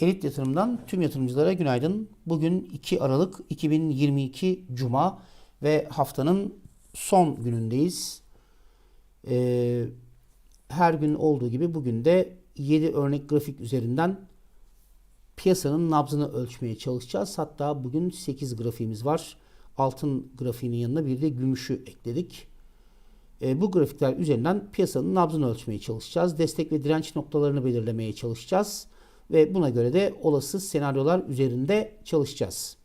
Elit Yatırım'dan tüm yatırımcılara günaydın. Bugün 2 Aralık 2022 Cuma ve haftanın son günündeyiz. Ee, her gün olduğu gibi bugün de 7 örnek grafik üzerinden piyasanın nabzını ölçmeye çalışacağız. Hatta bugün 8 grafiğimiz var. Altın grafiğinin yanına bir de gümüşü ekledik. E, bu grafikler üzerinden piyasanın nabzını ölçmeye çalışacağız. Destek ve direnç noktalarını belirlemeye çalışacağız. Ve buna göre de olası senaryolar üzerinde çalışacağız.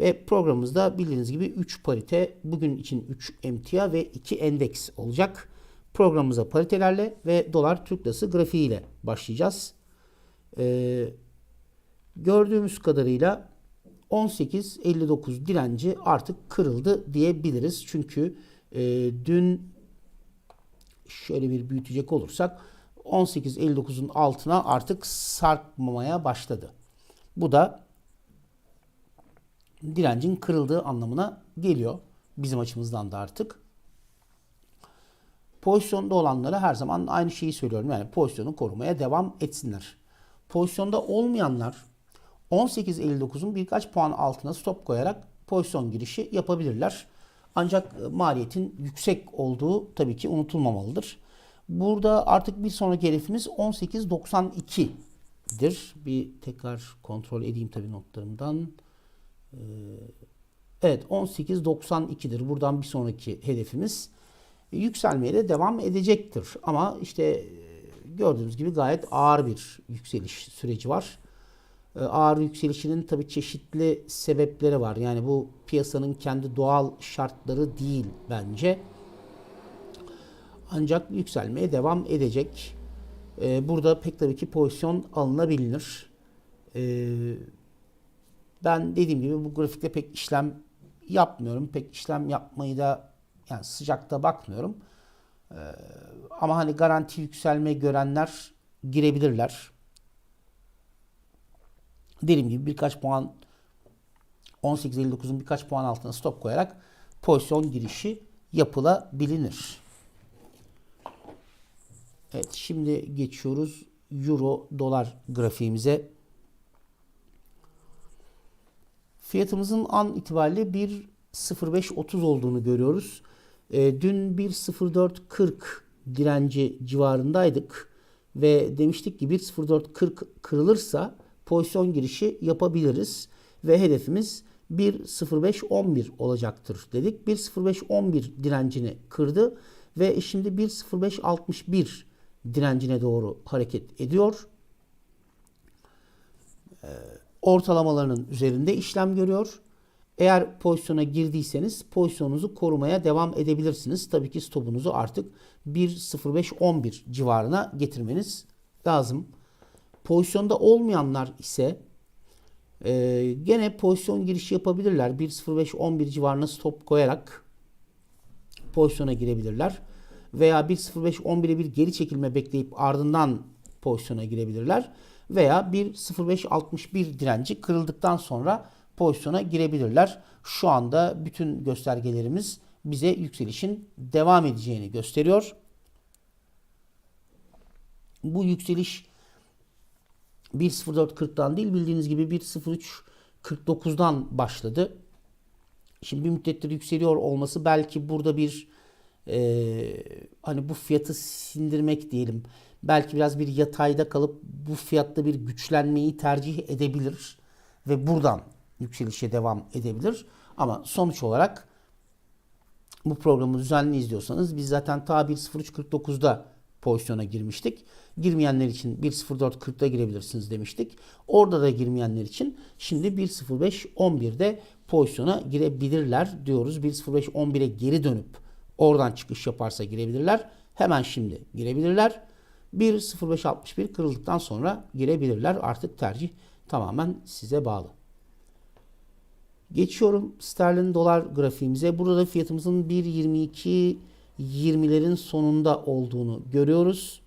Ve programımızda bildiğiniz gibi 3 parite, bugün için 3 emtia ve 2 endeks olacak. Programımıza paritelerle ve dolar Türk lirası grafiğiyle başlayacağız. Ee, gördüğümüz kadarıyla 18.59 direnci artık kırıldı diyebiliriz. Çünkü e, dün şöyle bir büyütecek olursak 18.59'un altına artık sarkmamaya başladı. Bu da direncin kırıldığı anlamına geliyor. Bizim açımızdan da artık. Pozisyonda olanlara her zaman aynı şeyi söylüyorum. Yani pozisyonu korumaya devam etsinler. Pozisyonda olmayanlar 18.59'un birkaç puan altına stop koyarak pozisyon girişi yapabilirler. Ancak maliyetin yüksek olduğu tabii ki unutulmamalıdır. Burada artık bir sonraki hedefimiz 18.92'dir. Bir tekrar kontrol edeyim tabii notlarımdan. Ee, evet 18.92'dir. Buradan bir sonraki hedefimiz. Yükselmeye de devam edecektir. Ama işte gördüğünüz gibi gayet ağır bir yükseliş süreci var. Ağır yükselişinin tabii çeşitli sebepleri var. Yani bu piyasanın kendi doğal şartları değil bence. Ancak yükselmeye devam edecek. Burada pek tabii ki pozisyon alınabilir. Ben dediğim gibi bu grafikte pek işlem yapmıyorum. Pek işlem yapmayı da yani sıcakta bakmıyorum. Ama hani garanti yükselme görenler girebilirler. Dediğim gibi birkaç puan 18.59'un birkaç puan altına stop koyarak pozisyon girişi yapılabilir. Evet şimdi geçiyoruz Euro dolar grafiğimize. Fiyatımızın an itibariyle 1.05.30 olduğunu görüyoruz. E, dün 1.04.40 direnci civarındaydık ve demiştik ki 1.04.40 kırılırsa pozisyon girişi yapabiliriz ve hedefimiz 1.05.11 olacaktır dedik. 1.05.11 direncini kırdı ve şimdi 1.05.61 direncine doğru hareket ediyor. Ee, ortalamalarının üzerinde işlem görüyor. Eğer pozisyona girdiyseniz pozisyonunuzu korumaya devam edebilirsiniz. Tabii ki stopunuzu artık 1.05.11 civarına getirmeniz lazım. Pozisyonda olmayanlar ise e, gene pozisyon girişi yapabilirler. 1.05.11 civarına stop koyarak pozisyona girebilirler. Veya 1.05.11'e bir geri çekilme bekleyip ardından pozisyona girebilirler. Veya 1.05.61 direnci kırıldıktan sonra pozisyona girebilirler. Şu anda bütün göstergelerimiz bize yükselişin devam edeceğini gösteriyor. Bu yükseliş 1.04.40'dan değil bildiğiniz gibi 1.03.49'dan başladı. Şimdi bir müddettir yükseliyor olması belki burada bir e, hani bu fiyatı sindirmek diyelim. Belki biraz bir yatayda kalıp bu fiyatta bir güçlenmeyi tercih edebilir ve buradan yükselişe devam edebilir. Ama sonuç olarak bu programı düzenli izliyorsanız biz zaten ta 1.03.49'da pozisyona girmiştik. Girmeyenler için 1.04.40'da girebilirsiniz demiştik. Orada da girmeyenler için şimdi 1.05.11'de pozisyona girebilirler diyoruz. 1.05.11'e geri dönüp oradan çıkış yaparsa girebilirler. Hemen şimdi girebilirler. 1.05.61 kırıldıktan sonra girebilirler. Artık tercih tamamen size bağlı. Geçiyorum sterlin dolar grafiğimize. Burada da fiyatımızın 1.22 20'lerin sonunda olduğunu görüyoruz.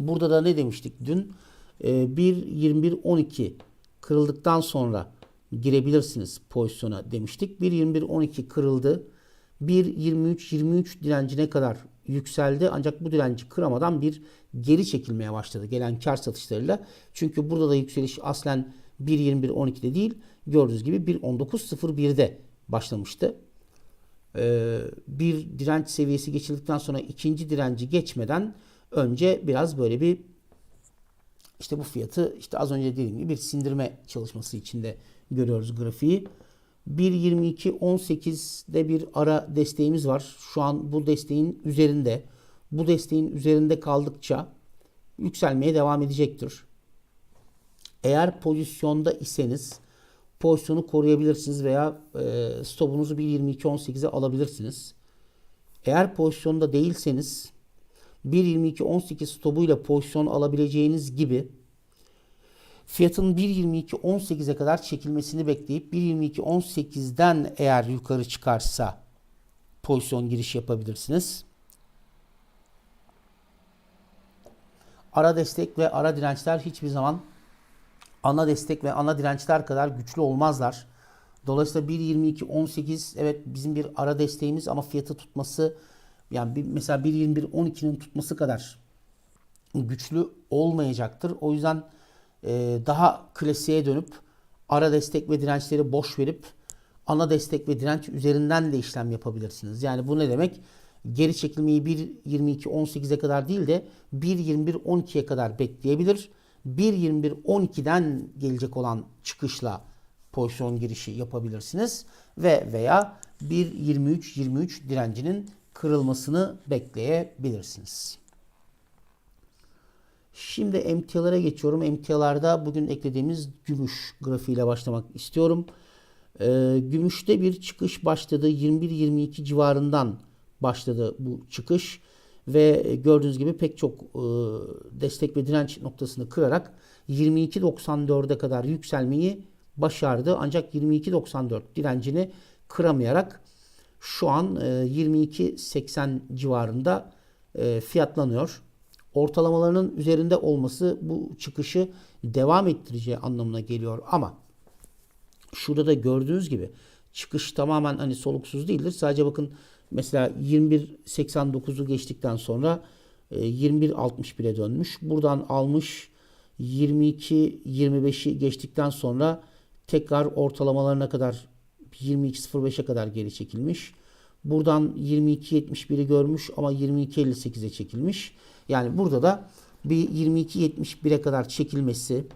Burada da ne demiştik dün? E, 1.21.12 kırıldıktan sonra girebilirsiniz pozisyona demiştik. 1.21.12 kırıldı. 1.23.23 direncine kadar yükseldi ancak bu direnci kıramadan bir geri çekilmeye başladı gelen kar satışlarıyla. Çünkü burada da yükseliş aslen 1.21.12'de değil gördüğünüz gibi 1.19.01'de başlamıştı. Ee, bir direnç seviyesi geçildikten sonra ikinci direnci geçmeden önce biraz böyle bir işte bu fiyatı işte az önce dediğim gibi bir sindirme çalışması içinde görüyoruz grafiği. 1.22.18'de bir ara desteğimiz var. Şu an bu desteğin üzerinde. Bu desteğin üzerinde kaldıkça yükselmeye devam edecektir. Eğer pozisyonda iseniz pozisyonu koruyabilirsiniz veya e, stopunuzu 1.22.18'e alabilirsiniz. Eğer pozisyonda değilseniz 1.22.18 stopuyla pozisyon alabileceğiniz gibi fiyatın 1.22.18'e kadar çekilmesini bekleyip 1.22.18'den eğer yukarı çıkarsa pozisyon giriş yapabilirsiniz. Ara destek ve ara dirençler hiçbir zaman ana destek ve ana dirençler kadar güçlü olmazlar. Dolayısıyla 1.22.18 evet bizim bir ara desteğimiz ama fiyatı tutması yani bir, mesela 1.21.12'nin tutması kadar güçlü olmayacaktır. O yüzden daha klasiğe dönüp ara destek ve dirençleri boş verip ana destek ve direnç üzerinden de işlem yapabilirsiniz. Yani bu ne demek? Geri çekilmeyi 1.22.18'e kadar değil de 1.21.12'ye kadar bekleyebilir. 1.21.12'den gelecek olan çıkışla pozisyon girişi yapabilirsiniz ve veya 1.23.23 direncinin kırılmasını bekleyebilirsiniz. Şimdi emtialara geçiyorum. Emtialarda bugün eklediğimiz gümüş grafiğiyle başlamak istiyorum. Ee, gümüşte bir çıkış başladı. 21-22 civarından başladı bu çıkış. Ve gördüğünüz gibi pek çok e, destek ve direnç noktasını kırarak 22.94'e kadar yükselmeyi başardı. Ancak 22.94 direncini kıramayarak şu an e, 22.80 civarında e, fiyatlanıyor ortalamalarının üzerinde olması bu çıkışı devam ettireceği anlamına geliyor. Ama şurada da gördüğünüz gibi çıkış tamamen hani soluksuz değildir. Sadece bakın mesela 21.89'u geçtikten sonra 21.61'e dönmüş. Buradan almış 22.25'i geçtikten sonra tekrar ortalamalarına kadar 22.05'e kadar geri çekilmiş. Buradan 22.71'i görmüş ama 22.58'e çekilmiş. Yani burada da bir 22.71'e kadar çekilmesi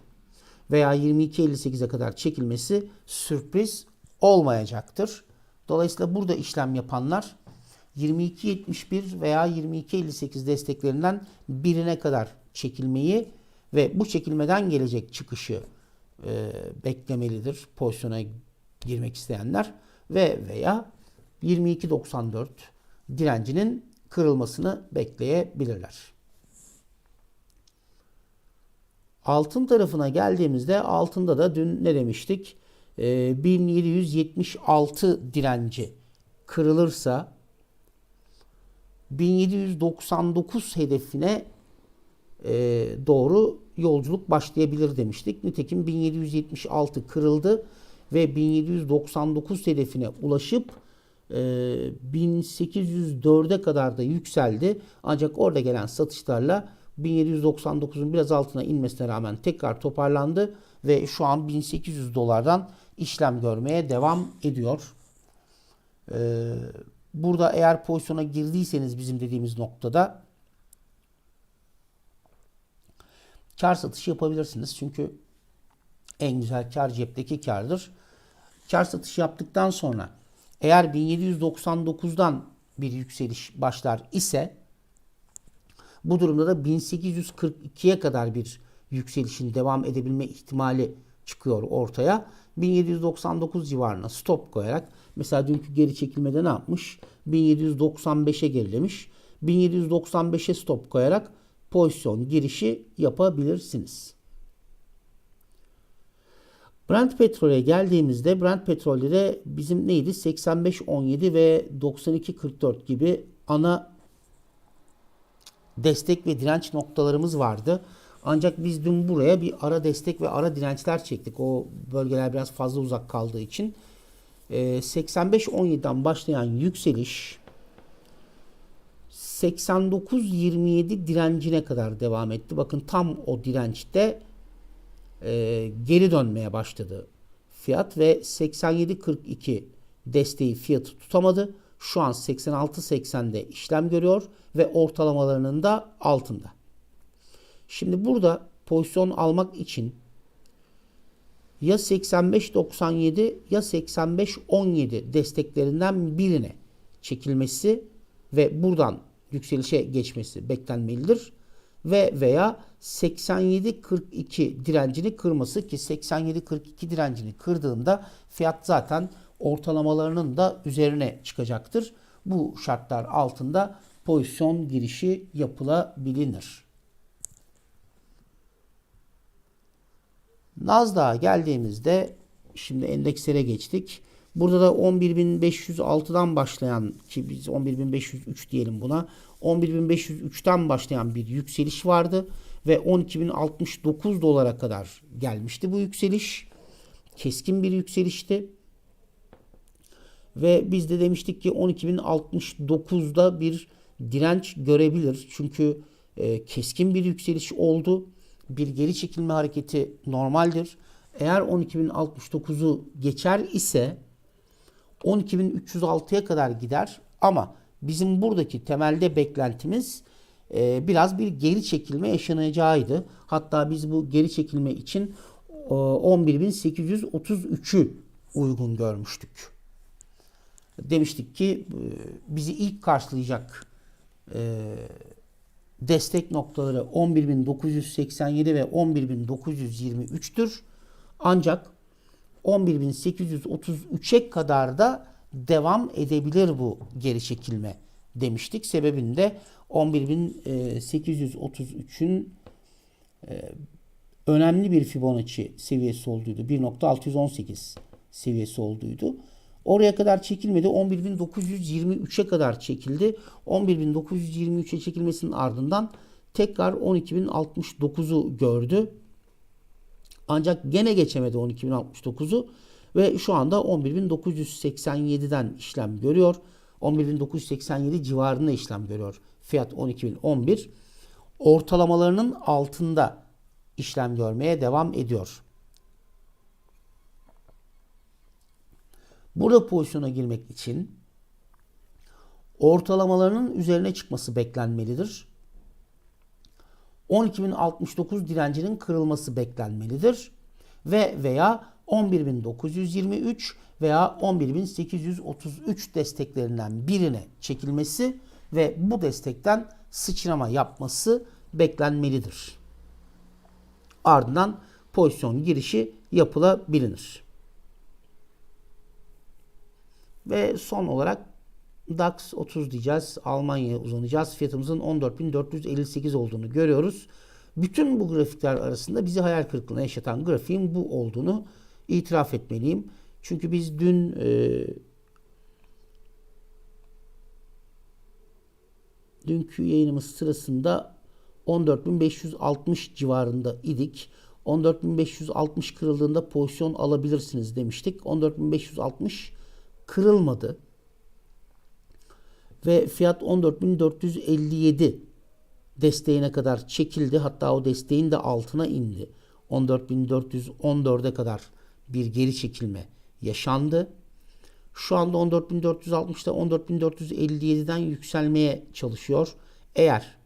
veya 22.58'e kadar çekilmesi sürpriz olmayacaktır. Dolayısıyla burada işlem yapanlar 22.71 veya 22.58 desteklerinden birine kadar çekilmeyi ve bu çekilmeden gelecek çıkışı e, beklemelidir pozisyona girmek isteyenler ve veya 22.94 direncinin kırılmasını bekleyebilirler. Altın tarafına geldiğimizde altında da dün ne demiştik? Ee, 1776 direnci kırılırsa 1799 hedefine e, doğru yolculuk başlayabilir demiştik. Nitekim 1776 kırıldı ve 1799 hedefine ulaşıp 1804'e kadar da yükseldi. Ancak orada gelen satışlarla 1799'un biraz altına inmesine rağmen tekrar toparlandı ve şu an 1800 dolardan işlem görmeye devam ediyor. Ee, burada eğer pozisyona girdiyseniz bizim dediğimiz noktada kar satışı yapabilirsiniz. Çünkü en güzel kar cepteki kardır. Kar satışı yaptıktan sonra eğer 1799'dan bir yükseliş başlar ise bu durumda da 1842'ye kadar bir yükselişin devam edebilme ihtimali çıkıyor ortaya. 1799 civarına stop koyarak mesela dünkü geri çekilmede ne yapmış? 1795'e gerilemiş. 1795'e stop koyarak pozisyon girişi yapabilirsiniz. Brent petrole geldiğimizde Brent petrolde de bizim neydi? 85.17 ve 92.44 gibi ana destek ve direnç noktalarımız vardı. Ancak biz dün buraya bir ara destek ve ara dirençler çektik. O bölgeler biraz fazla uzak kaldığı için. E, 85-17'den başlayan yükseliş 89.27 direncine kadar devam etti. Bakın tam o dirençte e, geri dönmeye başladı fiyat ve 87.42 desteği fiyatı tutamadı. Şu an 86.80'de işlem görüyor ve ortalamalarının da altında. Şimdi burada pozisyon almak için ya 85.97 ya 85.17 desteklerinden birine çekilmesi ve buradan yükselişe geçmesi beklenmelidir. Ve veya 87.42 direncini kırması ki 87.42 direncini kırdığında fiyat zaten ortalamalarının da üzerine çıkacaktır. Bu şartlar altında pozisyon girişi yapılabilir. Nasdaq'a geldiğimizde şimdi endekslere geçtik. Burada da 11.506'dan başlayan ki biz 11.503 diyelim buna. 11.503'ten başlayan bir yükseliş vardı ve 12.069 dolara kadar gelmişti bu yükseliş. Keskin bir yükselişti. Ve biz de demiştik ki 12.069'da bir direnç görebilir. Çünkü e, keskin bir yükseliş oldu. Bir geri çekilme hareketi normaldir. Eğer 12.069'u geçer ise 12.306'ya kadar gider ama bizim buradaki temelde beklentimiz e, biraz bir geri çekilme yaşanacağıydı. Hatta biz bu geri çekilme için e, 11.833'ü uygun görmüştük. Demiştik ki e, bizi ilk karşılayacak e, destek noktaları 11.987 ve 11.923'tür. Ancak 11.833'e kadar da devam edebilir bu geri çekilme demiştik. Sebebinde 11.833'ün e, önemli bir Fibonacci seviyesi olduğuydu. 1.618 seviyesi olduğuydu. Oraya kadar çekilmedi. 11.923'e kadar çekildi. 11.923'e çekilmesinin ardından tekrar 12.069'u gördü. Ancak gene geçemedi 12.069'u ve şu anda 11.987'den işlem görüyor. 11.987 civarında işlem görüyor. Fiyat 12.011. Ortalamalarının altında işlem görmeye devam ediyor. Burada pozisyona girmek için ortalamalarının üzerine çıkması beklenmelidir. 12.069 direncinin kırılması beklenmelidir. Ve veya 11.923 veya 11.833 desteklerinden birine çekilmesi ve bu destekten sıçrama yapması beklenmelidir. Ardından pozisyon girişi yapılabilir. Ve son olarak DAX 30 diyeceğiz. Almanya'ya uzanacağız. Fiyatımızın 14.458 olduğunu görüyoruz. Bütün bu grafikler arasında bizi hayal kırıklığına yaşatan grafiğin bu olduğunu itiraf etmeliyim. Çünkü biz dün e, dünkü yayınımız sırasında 14.560 civarında idik. 14.560 kırıldığında pozisyon alabilirsiniz demiştik. 14.560 kırılmadı. Ve fiyat 14.457 desteğine kadar çekildi. Hatta o desteğin de altına indi. 14.414'e kadar bir geri çekilme yaşandı. Şu anda 14.460'da 14.457'den yükselmeye çalışıyor. Eğer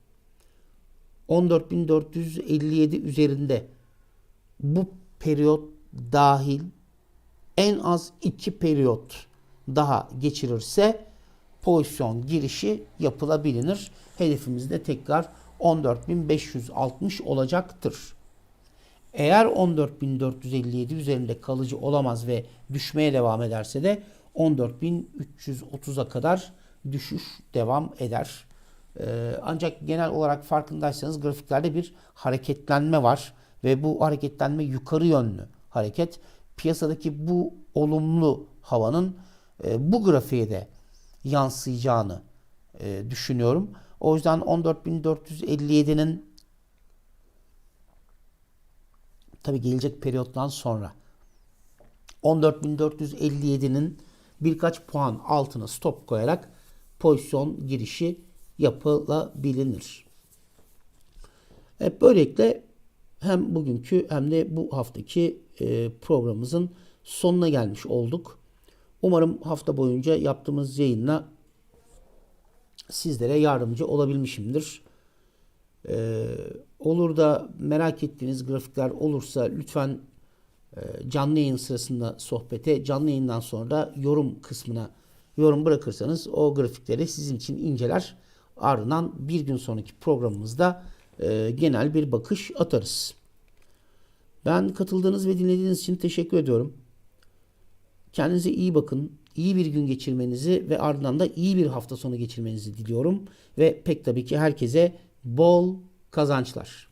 14.457 üzerinde bu periyot dahil en az iki periyot daha geçirirse pozisyon girişi yapılabilir. Hedefimiz de tekrar 14.560 olacaktır. Eğer 14.457 üzerinde kalıcı olamaz ve düşmeye devam ederse de 14.330'a kadar düşüş devam eder. Ee, ancak genel olarak farkındaysanız grafiklerde bir hareketlenme var ve bu hareketlenme yukarı yönlü hareket. Piyasadaki bu olumlu havanın e, bu grafiğe de yansıyacağını e, düşünüyorum. O yüzden 14.457'nin tabi gelecek periyottan sonra 14.457'nin birkaç puan altına stop koyarak pozisyon girişi yapılabilir. Evet, böylelikle hem bugünkü hem de bu haftaki e, programımızın sonuna gelmiş olduk. Umarım hafta boyunca yaptığımız yayınla sizlere yardımcı olabilmişimdir. Ee, olur da merak ettiğiniz grafikler olursa lütfen e, canlı yayın sırasında sohbete, canlı yayından sonra da yorum kısmına yorum bırakırsanız o grafikleri sizin için inceler. Ardından bir gün sonraki programımızda e, genel bir bakış atarız. Ben katıldığınız ve dinlediğiniz için teşekkür ediyorum. Kendinize iyi bakın. İyi bir gün geçirmenizi ve ardından da iyi bir hafta sonu geçirmenizi diliyorum. Ve pek tabii ki herkese bol kazançlar.